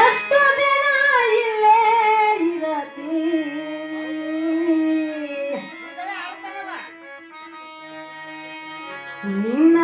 ಎಷ್ಟು ದಿನ ಇಲ್ಲೇ ಇರತಿ ನಿನ್ನ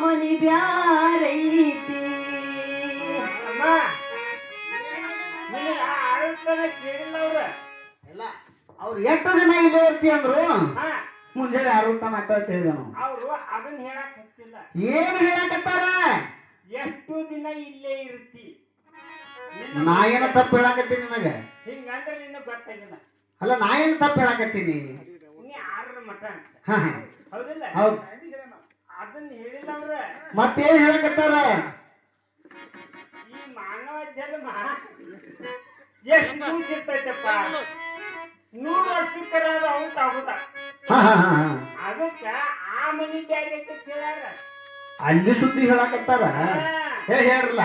ಮನಿ ಬ್ಯಾರೈತಿ ಅವ್ರು. ಎಷ್ಟು ದಿನ ಇಲ್ಲೇ ಇರ್ತಿ ಅಂದ್ರು? ಮುಂಜಾನೆ ಯಾರು ಊಟ ಅಂತ ಹೇಳಿದನು ಅವರು ಅದನ್ನ ಏನ್ ಹೇಳಕತ್ತಾರ ಎಷ್ಟು ದಿನ ಇಲ್ಲೇ ಇರ್ತಿ. ನಾ ಏನ ತಪ್ಪು ಹೇಳಾಕತ್ತೀನಿ ನಿನಗೆ? ಅಲ್ಲ ನಾ ಏನ ತಪ್ಪು ಹೇಳಾಕತ್ತೀನಿ? ಅದನ್ನ ಹೇಳಿಲ್ಲ ಮತ್ತೇನ್ ಹೇಳಕತ್ತಾರ? ಈ ಮಾನವ ಜನ್ಮ ಎಷ್ಟು ಇರ್ತೈತಪ್ಪ. ನೂರು ವರ್ಷಕ್ಕರ ಅದು ಔಟ್ ಆ ಮನಿ ಅಲ್ಲಿ ಸುದ್ದಿ ಹೇಳಾಕತ್ತಾರ? ಹೇ. ಹೇಳ್ರಲ್ಲ.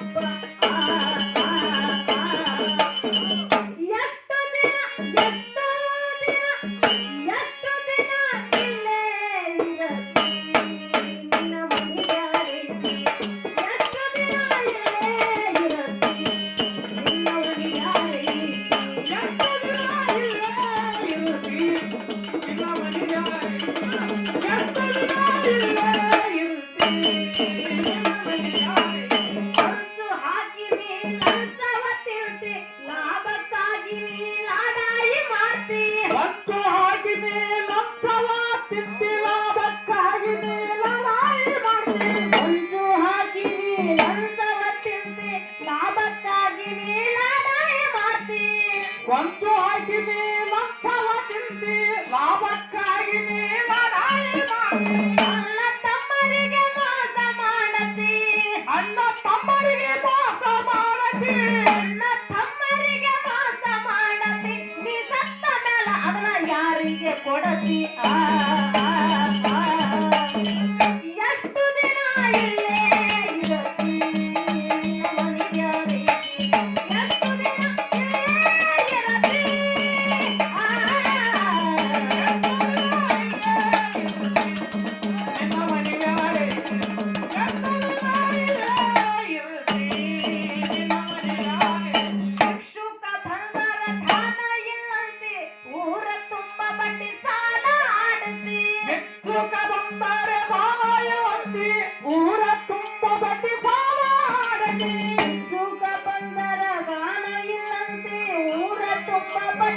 Bye. ಒಂದು ಹಾಕಿ ಮಕ್ಕಳ ತಿಂತಿ ಲಾಭಕ್ಕಾಗಿ ತಮ್ಮರಿಗೆ ಅಣ್ಣ ತಮ್ಮರಿಗೆ ಅಣ್ಣ ತಮ್ಮರಿಗೆ ಕೊಡತಿ? ಆ ಎಷ್ಟು ದಿನ